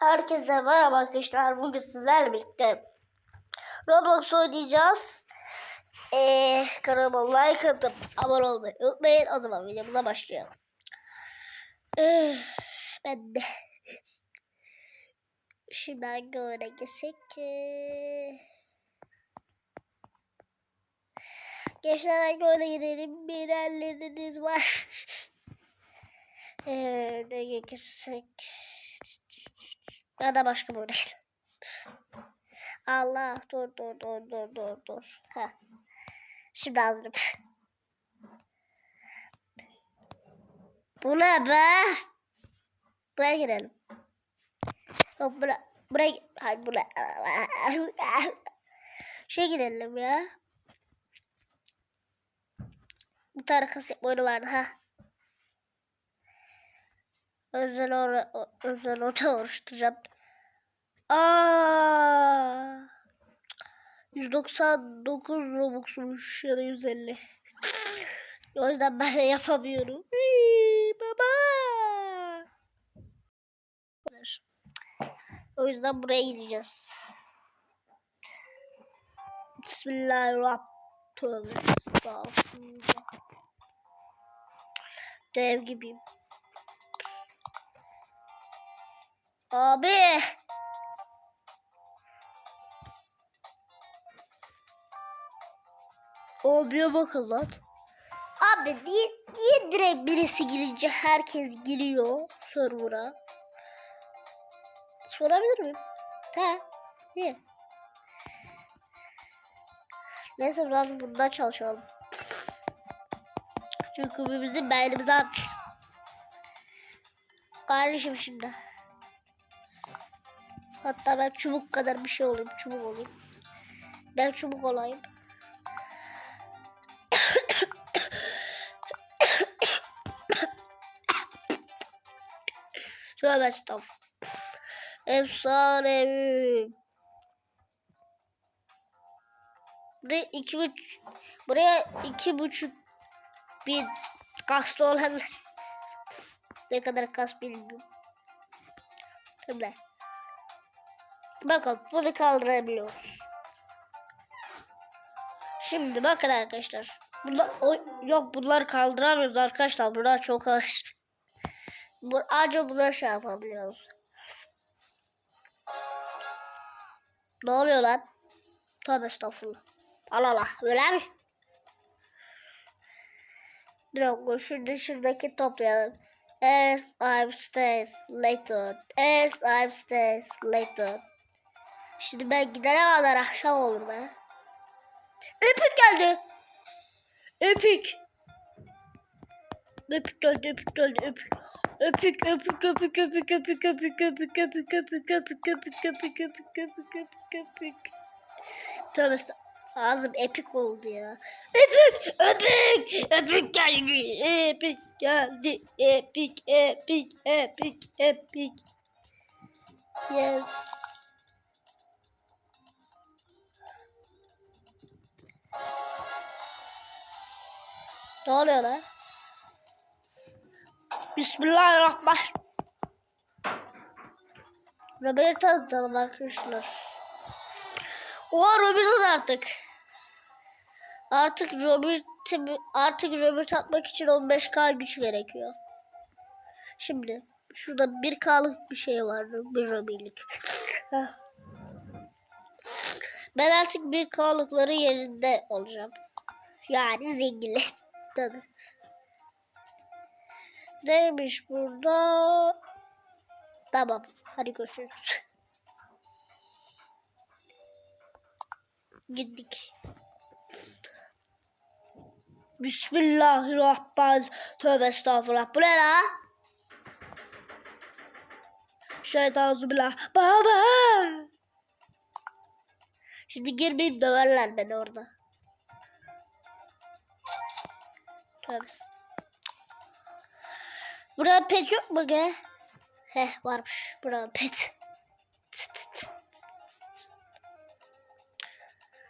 Herkese merhaba arkadaşlar. Bugün sizlerle birlikte Roblox oynayacağız. Ee, kanalıma like atıp abone olmayı unutmayın. O zaman videomuza başlayalım. Ee, ben de şimdi hangi oyuna geçsek ki? Gençler hangi oyuna girelim? Bilenleriniz var. ee, ne geçsek? Ya da başka gidelim. Allah dur dur dur dur dur dur. Heh. Şimdi hazırım. Bu ne be? Buraya girelim. Yok bura, buraya, hadi buraya. Şey girelim ya. Bir tane kaset oyunu vardı ha. Özel or özel oda oluşturacağım. Aa! 199 Robux'muş ya da 150. O yüzden ben de yapamıyorum. Hii, baba. O yüzden buraya gideceğiz. Bismillahirrahmanirrahim. Dev gibiyim. Abi. Abiye bakın lan. Abi niye, niye direkt birisi girince herkes giriyor server'a? Sorabilir miyim? He. Niye? Neyse biraz bundan çalışalım. Çünkü bizim beynimize at. Kardeşim şimdi. Hatta ben çubuk kadar bir şey olayım. Çubuk olayım. Ben çubuk olayım. Tövbe estağfurullah. Efsanevi. Buraya iki buçuk buraya iki buçuk bin kaslı olanlar ne kadar kas bilmiyorum. Şimdi bakın bunu kaldırabiliyoruz. Şimdi bakın arkadaşlar. Bunlar, o, yok bunları kaldıramıyoruz arkadaşlar. Bunlar çok ağır. Bu, ancak bunları şey yapabiliyoruz. Ne oluyor lan? Tövbe estağfurullah. Allah Allah. Öyle mi? Bir dakika şimdi şuradaki toplayalım. As I'm stays later. As I'm stays later. Şimdi ben gidene kadar akşam olur be. Öpük geldi. Öpük. Öpük geldi, öpük geldi, öpük. Öpük, öpük, öpük, öpük, öpük, öpük, öpük, öpük, öpük, öpük, öpük, öpük, öpük, öpük, öpük, öpük. Tövbe ağzım epik oldu ya. Epik, epik, epik geldi, epik geldi, epik, epik, epik, epik. Yes. Ne oluyor lan? Bismillahirrahmanirrahim. Robert'i tanıtalım arkadaşlar. Oha Robert artık. Artık Robert artık Robert atmak için 15k güç gerekiyor. Şimdi şurada 1k'lık bir şey vardı. Bir Robert'lik. Ben artık 1k'lıkları yerinde olacağım. Yani zenginleştim. Tabii. Neymiş burada? Tamam. Hadi görüşürüz. Gittik. Bismillahirrahmanirrahim. Tövbe estağfurullah. Bu ne la? Şeytanizbillah. Baba. Şimdi girmeyeyim döverler beni orada. Tövbe. Burada pet yok mu ge? Heh varmış. Burada pet.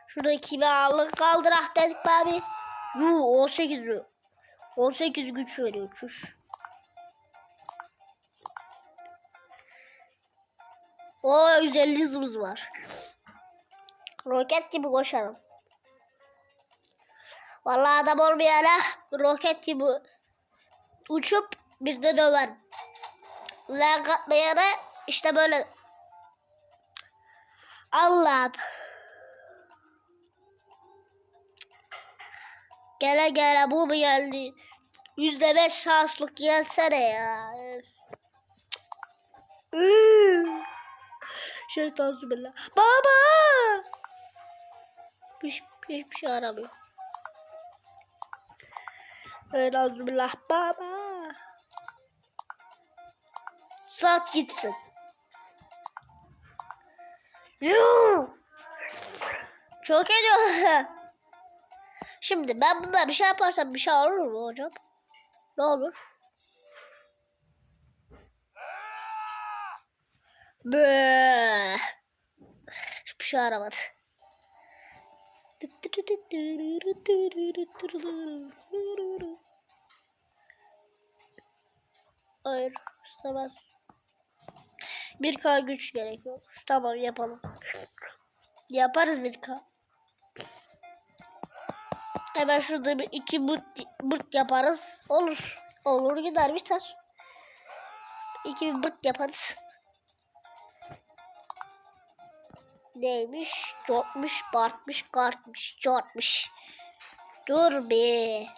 Şurada iki bağlı kaldır ah dedik bari. Yuh 18 diyor. 18 güç veriyor çüş. O 150 hızımız var. Roket gibi koşarım. Vallahi adam olmayana roket gibi uçup bir de döver. Lan katmayana işte böyle. Allah'ım. Gele gele bu mu geldi? Yüzde beş şanslık gelsene ya. Şeytan zübellah. Baba! Hiç, hiçbir şey aramıyor. Elhamdülillah baba. Sat gitsin. Yuh! Çok ediyor. Şimdi ben bunda bir şey yaparsam bir şey olur mu hocam? Ne olur? Bıı. Hiçbir şey aramadı. Hayır, istemez. Bir K güç gerekiyor. Tamam yapalım. Yaparız bir K. Hemen şurada bir iki bırt, bırt yaparız. Olur. Olur gider biter. İki bir bırt yaparız. Neymiş? Cortmuş, bartmış, kartmış, cortmuş. Dur bir.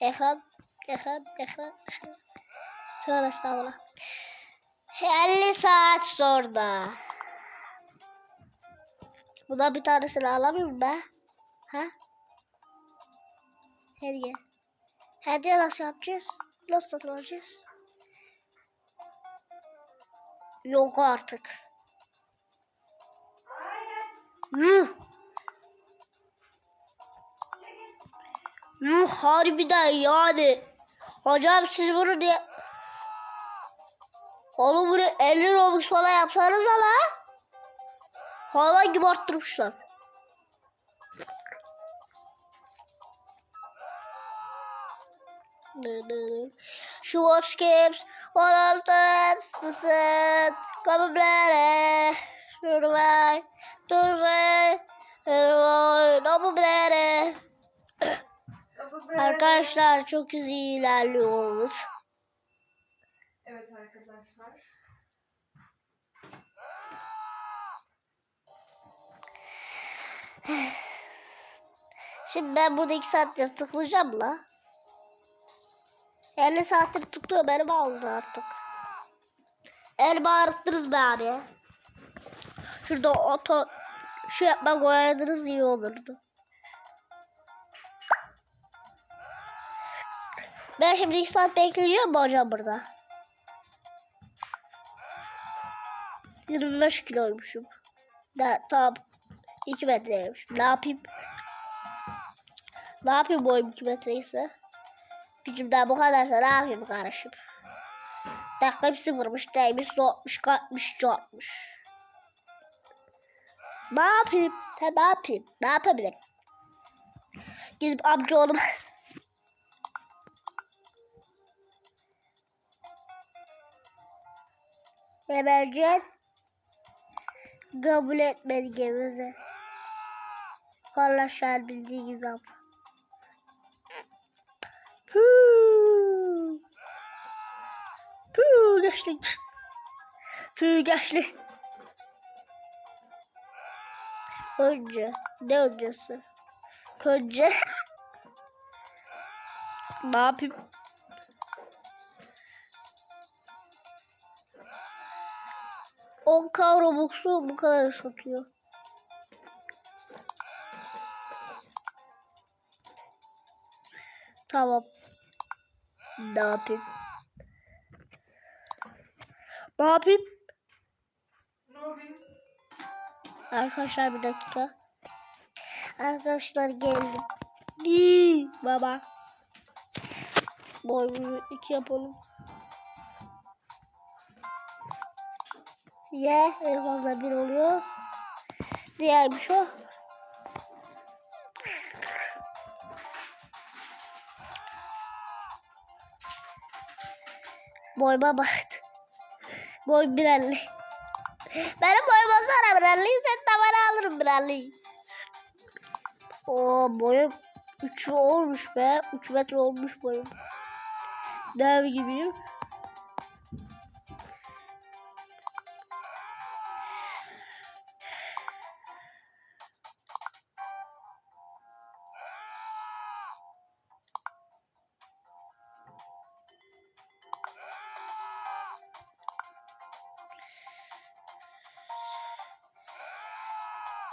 Efendim, efendim, efendim. Tövbe estağfurullah. 50 saat sonra. Buna bir tanesini alamıyor mu be? Ha? Hediye. Hediye nasıl yapacağız? Nasıl alacağız? Yok artık. Yuh. Yuh harbiden yani. Hocam siz bunu diye... Oğlum bunu 50 Robux falan yapsanız ama. Hayvan gibi arttırmışlar. She was skips, one of the set, come bläre, to Arkadaşlar çok iyi ilerliyoruz. Evet arkadaşlar. Şimdi ben burada 2 saattir tıklayacağım la. 50 saattir tıklıyor benim aldı artık. El bağırttınız be abi. Şurada oto şu yapma koyaydınız iyi olurdu. Ben şimdi 2 saat bekleyeceğim mi hocam burada? 25 kiloymuşum. Da, tamam. 2 metreymiş. Ne yapayım? Ne yapayım boyum 2 metre ise? Gücümden bu kadarsa ne yapayım kardeşim? Dakika bir sıfırmış, neymiş, soğutmuş, katmış, çoğutmuş. Ne yapayım? Sen ne yapayım? Ne yapabilirim? Gidip amcaoğlum Emergen kabul etmedi gemizi. Kardeşler bildiği gibi yap. Püü. Püü geçtik. Püü geçtik. Önce. Ne öncesi? Önce. ne yapayım? On k Robux'u bu kadar satıyor. Tamam. Ne yapayım? Ne yapayım? Arkadaşlar bir dakika. Arkadaşlar geldim. İyi, baba. Boyunu iki yapalım. Ye en fazla bir oluyor. Diğermiş o. Boyma bak. Boy 1.50. Benim boyum olsana Bralli'yi sen bana alırım Bralli'yi. Oo boyum 3 olmuş be. 3 metre olmuş boyum. Dev gibiyim.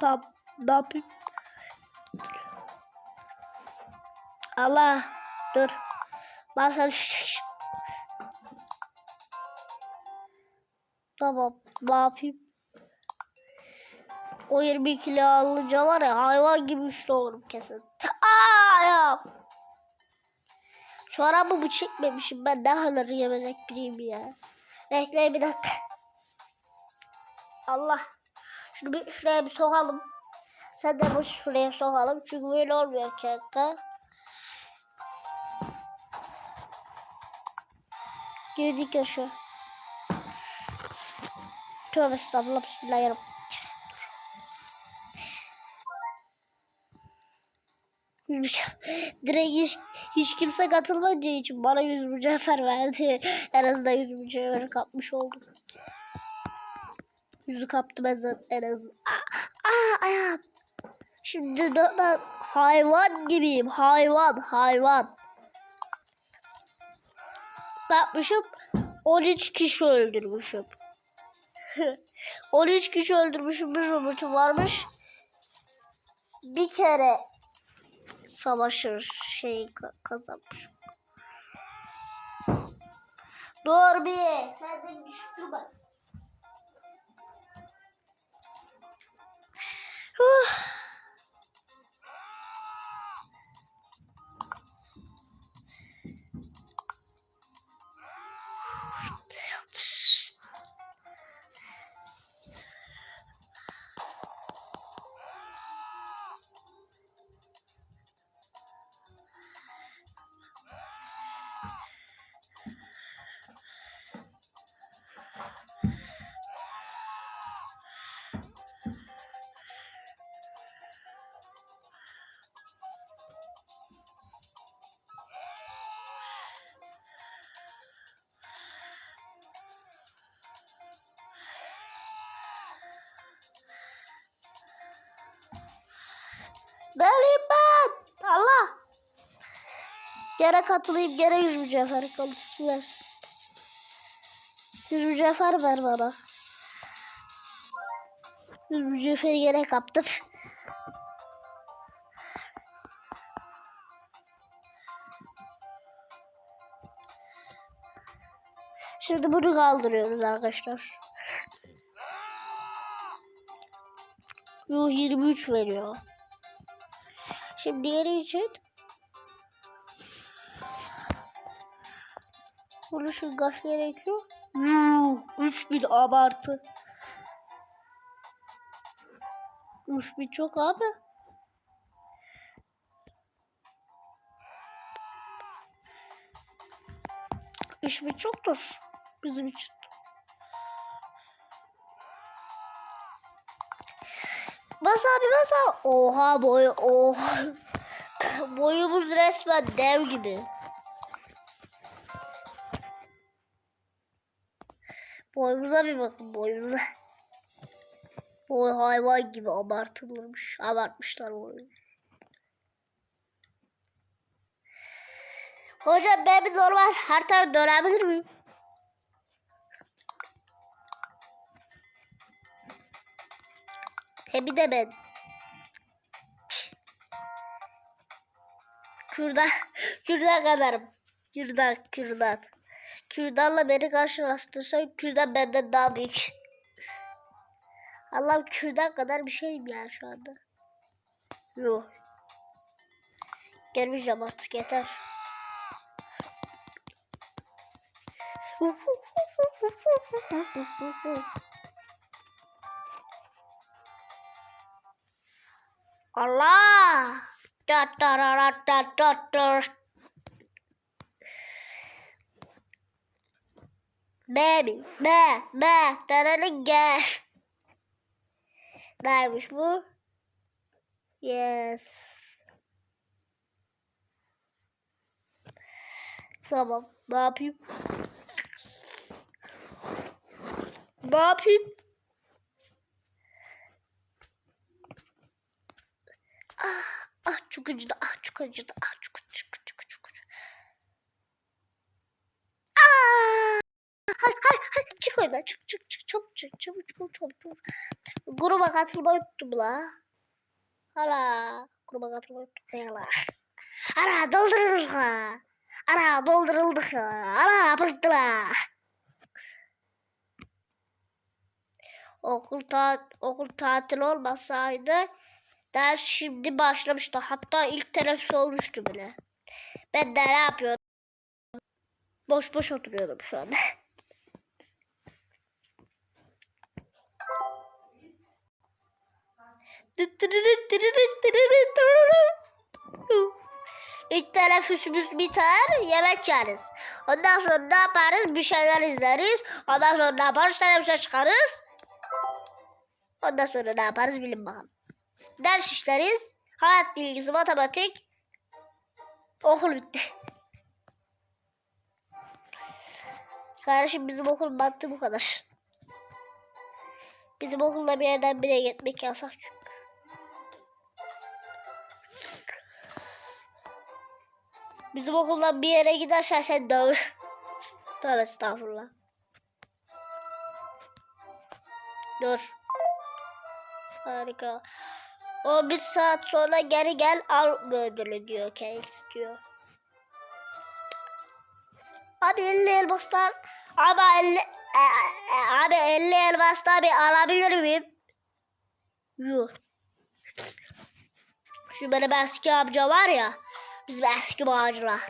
Tamam. Ne? Allah. Dur. Ben sana... Tamam. Ne yapayım? O 22 kilo alınca var ya hayvan gibi güçlü olurum kesin. Aa ya. Çorabımı çekmemişim ben ne kadar yemezek biriyim ya. Bekleyin bir dakika. Allah. Şunu bir şuraya bir sokalım. Sen de bu şuraya sokalım. Çünkü böyle olmuyor kanka. Girdik aşağı. Tövbe estağfurullah bismillahirrahmanirrahim. Direkt hiç, hiç kimse katılmadığı için bana yüz mücevher verdi. En azından yüz mücevher kapmış oldum. Yüzü kaptım en azından. En azından. Aa, aa, ayağım. Şimdi ben hayvan gibiyim. Hayvan, hayvan. Ne yapmışım? 13 kişi öldürmüşüm. 13 kişi öldürmüşüm. Bir robotum varmış. Bir kere savaşır şey ka- kazanmışım. Dur bir. Sen de durma. Benim ben. Allah. Gene katılayım. Gene yüz mücevher kalırsın. Ver. Yüz mücevher ver bana. Yüz mücevheri gene kaptım. Şimdi bunu kaldırıyoruz arkadaşlar. Yuh 23 veriyor. Şimdi diğeri için bunu şu kaç gerekiyor? Yuh 3000 abartı. 3000 çok abi. Üç bin çoktur bizim için. Bas abi bas abi. Oha boy oha. Boyumuz resmen dev gibi. Boyumuza bir bakın boyumuza. Boy hayvan gibi abartılırmış. Abartmışlar boyu. Hocam ben bir normal her taraf dönebilir miyim? He bir de ben. Kürdan, kürdan kadarım. Kürdan, kürdan. Kürdanla beni karşılaştırsan kürdan benden daha büyük. Allah'ım kürdan kadar bir şeyim ya şu anda. Yok. Gelmeyeceğim artık yeter. Allah! Da da da da da da. Baby, be, be, da da da gel. Neymiş bu? Yes. Tamam. Ne yapayım? Ne yapayım? группа катылбайтты була ара группа катылбайтты кыяла ара долдырылдыкы ара долдырылдыкы ара апырттыла окул таатил болбосо ч Ders şimdi başlamıştı. Hatta ilk teneffüs olmuştu bile. Ben de ne yapıyordum? Boş boş oturuyordum şu anda. İlk teneffüsümüz biter, yemek yeriz. Ondan sonra ne yaparız? Bir şeyler izleriz. Ondan sonra ne yaparız? Teneffüse çıkarız. Ondan sonra ne yaparız bilin bakalım. Ders işleriz. Hayat bilgisi, matematik. Okul bitti. Kardeşim bizim okul battı bu kadar. Bizim okulda bir yerden bire gitmek yasak çünkü. Bizim okuldan bir yere gidersen sen dövür. Tövbe estağfurullah. Dur. Harika. 11 saat sonra geri gel al bu ödülü diyor. Cakes diyor. Abi 50 elmastan ama 50 e, e, abi 50 elmastan bir alabilir miyim? Yuh. Şu benim eski amca var ya. Bizim eski bağcılar.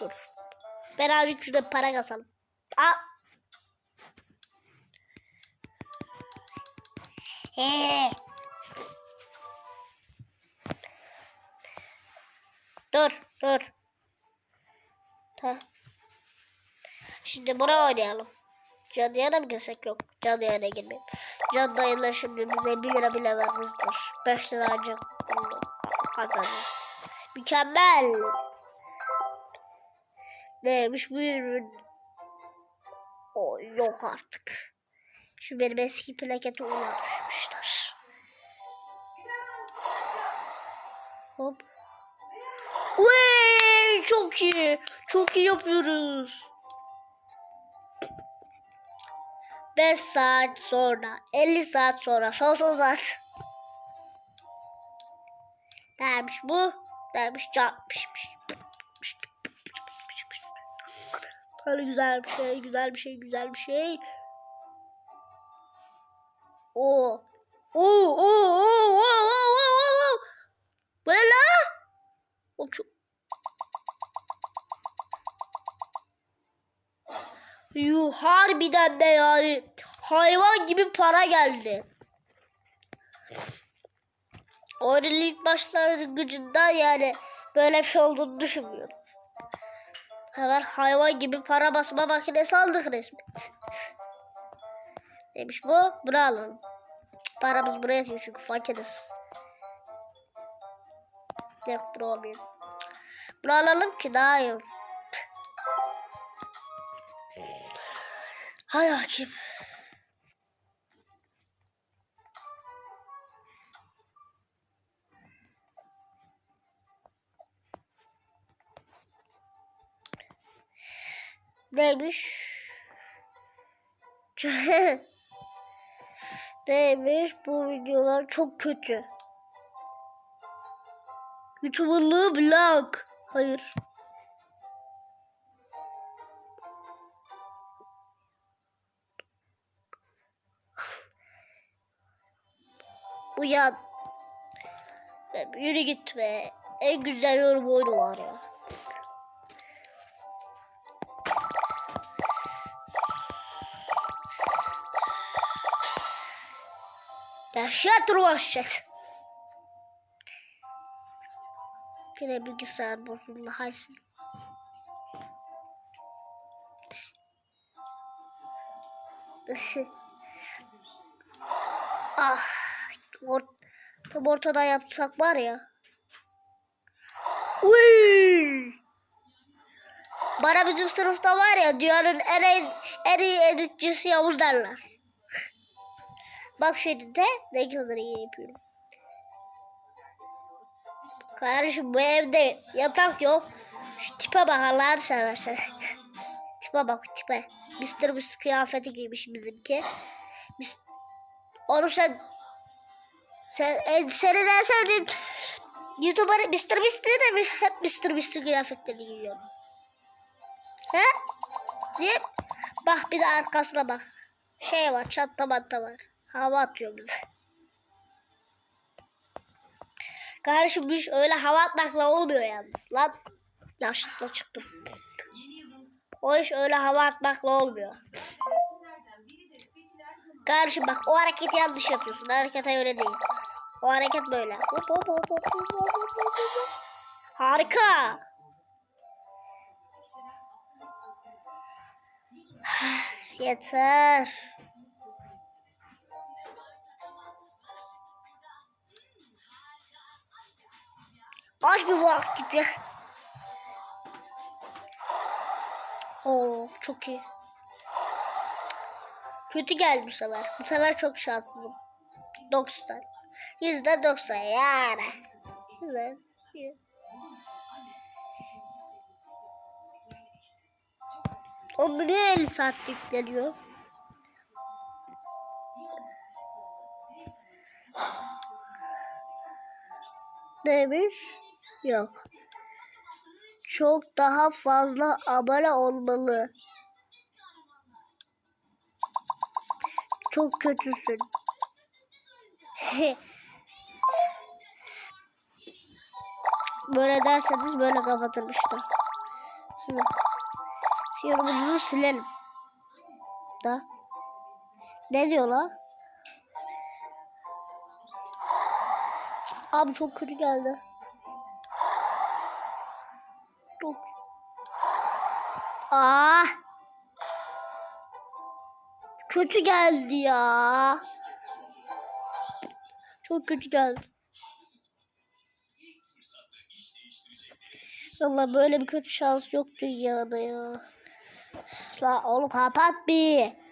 Dur. Beraber şurada para kasalım. Aa. Dur, dur. Ha. Şimdi buraya oynayalım. Canlı yana mı girsek yok. Canlı yana girmeyelim. Canlı yana şimdi bize 1 lira bile vermezler. 5 lira ancak kazanırız. Mükemmel. Neymiş bu ürün? O yok artık. Şu benim eski plaketi ona düşmüşler. Hop. Vay, çok iyi. Çok iyi yapıyoruz. 5 saat sonra, 50 saat sonra, son son saat. Neymiş bu? Neymiş? Çarpmışmış. Böyle güzel bir şey, güzel bir şey, güzel bir şey. Oo. Oo, oo, oo, oo, oo, oo. Bu ne la? O çok... Yuh de yani hayvan gibi para geldi. Oyunun ilk başlangıcında yani böyle bir şey olduğunu düşünmüyorum. Hemen hayvan gibi para basma makinesi aldık resmen. Neymiş bu? Bunu alalım. Paramız buraya yatıyor çünkü fakiriz. Yok bunu olmuyor. Bunu alalım ki daha iyi olur. Hay hakim. Neymiş? Neymiş? Bu videolar çok kötü. YouTuber'lığı blok. Hayır. Uyan. Yürü gitme. En güzel yorum oyunu var ya. Dehşet ruhşet. Yine bilgisayar bozuldu. Haysin. ah. Or tam ortadan yapsak var ya. Uy! Bana bizim sınıfta var ya dünyanın en, en iyi editçisi Yavuz derler. Bak şu edite ne kadar iyi yapıyorum. Kardeşim bu evde yatak yok. Şu tipe bak Allah'ını seversen. tipe bak tipe. Mr. Beast kıyafeti giymiş bizimki. Mis Oğlum sen sen en, senin en sevdiğin YouTuber Mr. Bile de mi? Hep Mr. Beast kıyafetlerini giyiyor. He? Niye? Bak bir de arkasına bak. Şey var çatta matta var hava atıyor bize. Kardeşim bu iş öyle hava atmakla olmuyor yalnız. Lan yaşlı çıktım. O iş öyle hava atmakla olmuyor. Kardeşim bak o hareketi yanlış yapıyorsun. Harekete öyle değil. O hareket böyle. Hop hop hop hop hop hop hop hop. Harika. Yeter. Aç bir vakit ya. Oo çok iyi. Kötü geldi bu sefer. Bu sefer çok şanssızım. 90. Yüzde 90 yani. Güzel. O niye 50 saat yükleniyor? Demiş. Yok. Çok daha fazla abone olmalı. Çok kötüsün. böyle derseniz böyle kapatırmıştım. Şimdi yorumunuzu silelim. Da. Ne diyor la? Abi çok kötü geldi. Aa. Kötü geldi ya. Çok kötü geldi. Valla böyle bir kötü şans yok dünyada ya. La oğlum kapat bir.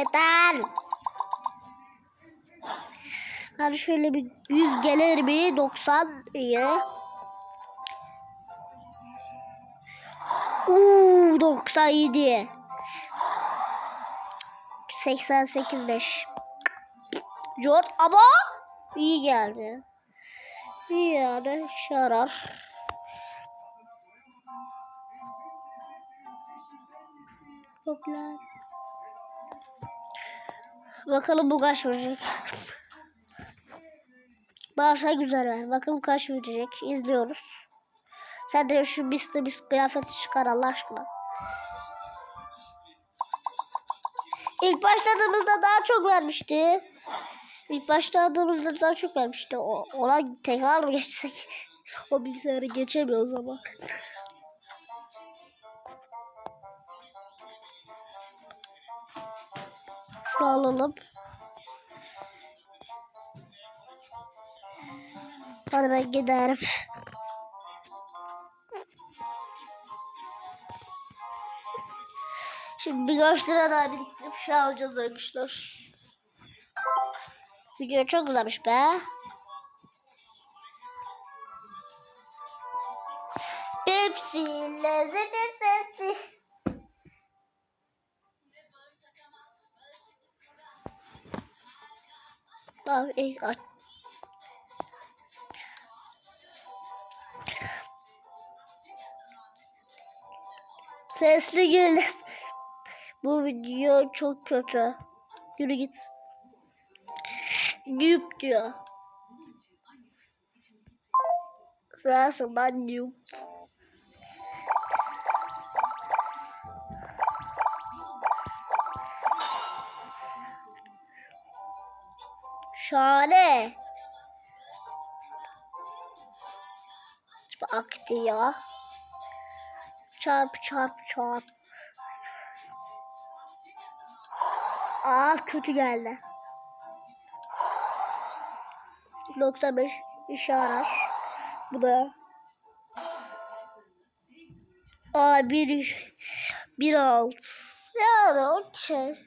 Yeter. Hadi şöyle bir 100 gelir mi? 90 iyi. Uuu 97. 88 5. Jort ama iyi geldi. İyi yani şarar. Popüler. Bakalım bu kaç verecek. Bağırsa güzel ver. Bakalım kaç verecek. İzliyoruz. Sen de şu Mr. Beast kıyafeti çıkar Allah aşkına. İlk başladığımızda daha çok vermişti. İlk başladığımızda daha çok vermişti. O, ona tekrar mı geçsek? o bilgisayarı geçemiyoruz ama. Şunu alalım. Hadi ben giderim. Şimdi birkaç lira daha biriktirip şey alacağız arkadaşlar. Video çok uzamış be. Pepsi lezzeti İlk aç. Sesli gelin. Bu video çok kötü. Yürü git. Noob diyor. Sensin ben noob. Şahane. Aktı ya. Çarp çarp çarp. Aa kötü geldi. 95 işe yarar. Bu da. Aa bir. Bir alt. Yani okey.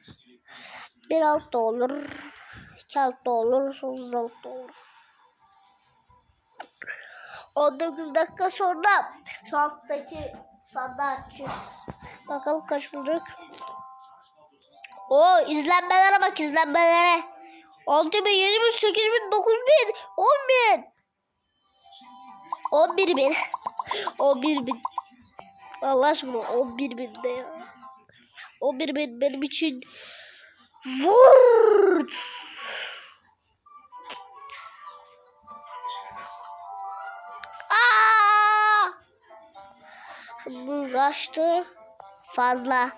Bir alt da olur. İki alt da olur. Sekiz alt da olur. 19 dakika sonra şu alttaki sandalyeci. Bakalım kaç olacak. O izlenmelere bak izlenmelere. 6 bin, 7 bin, 8 bin, 9 bin, 10 bin. 11 bin. 11 bin. Allah aşkına 11 bin de ya. 11 bin benim için Vur! Kaçtı? Fazla.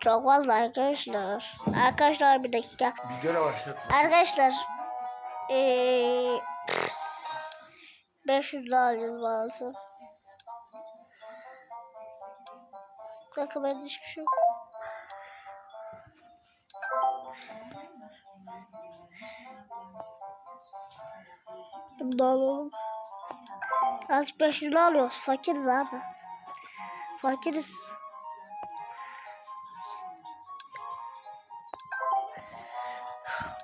Çok fazla arkadaşlar. Arkadaşlar bir dakika. Videoya başlat. Arkadaşlar. Ee, 500 daha alacağız maalesef. Bakın ben hiçbir şey Az 500 lira alıyoruz. Fakiriz abi. Fakiriz.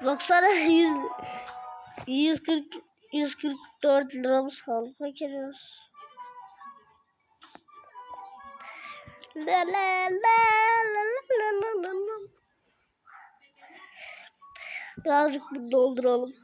Baksana 100 140 144 liramız kaldı. Fakiriz. La la la la la la la la. Birazcık bunu dolduralım.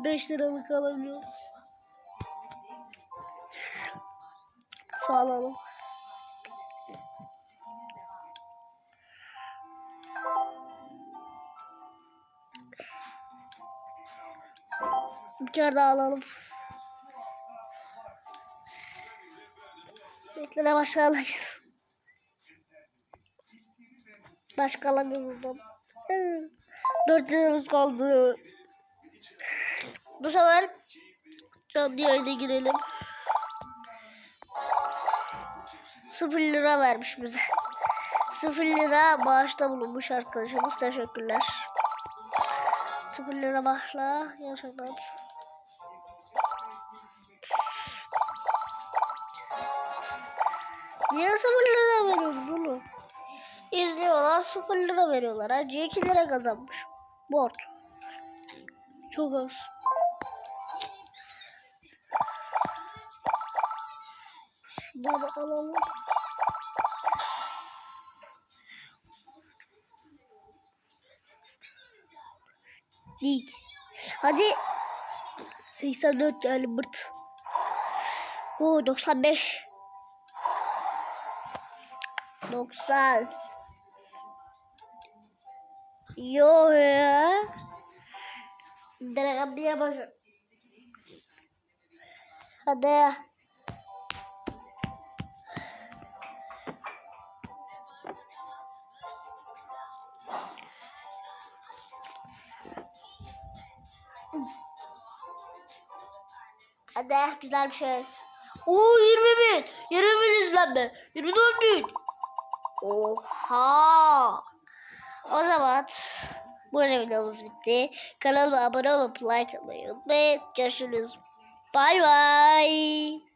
Şu 5 liralık alabiliyorum. Şu alalım. Bir kere daha alalım. Beklene başka alamayız. Başka alamıyoruz buradan. Hı. Dört liramız kaldı. Bu sefer canlı yayına girelim. Sıfır lira vermiş bize. Sıfır lira bağışta bulunmuş arkadaşımız. Teşekkürler. Sıfır lira bağışla. Gerçekten. Niye sıfır lira veriyoruz oğlum? İzliyorlar sıfır lira veriyorlar. Hacı 2 lira kazanmış. Bort. Çok az. Şunları alalım. Lig. Hadi. 84 yani bırt. Oo 95. 90. Yo ya. Direkt bir baş. Hadi. Hadi güzel bir şey. Oo 20 bin. 20 bin izlenme. 24 bin. Oha. O zaman bu videomuz bitti. Kanalıma abone olup like atmayı unutmayın. Görüşürüz. Bay bay.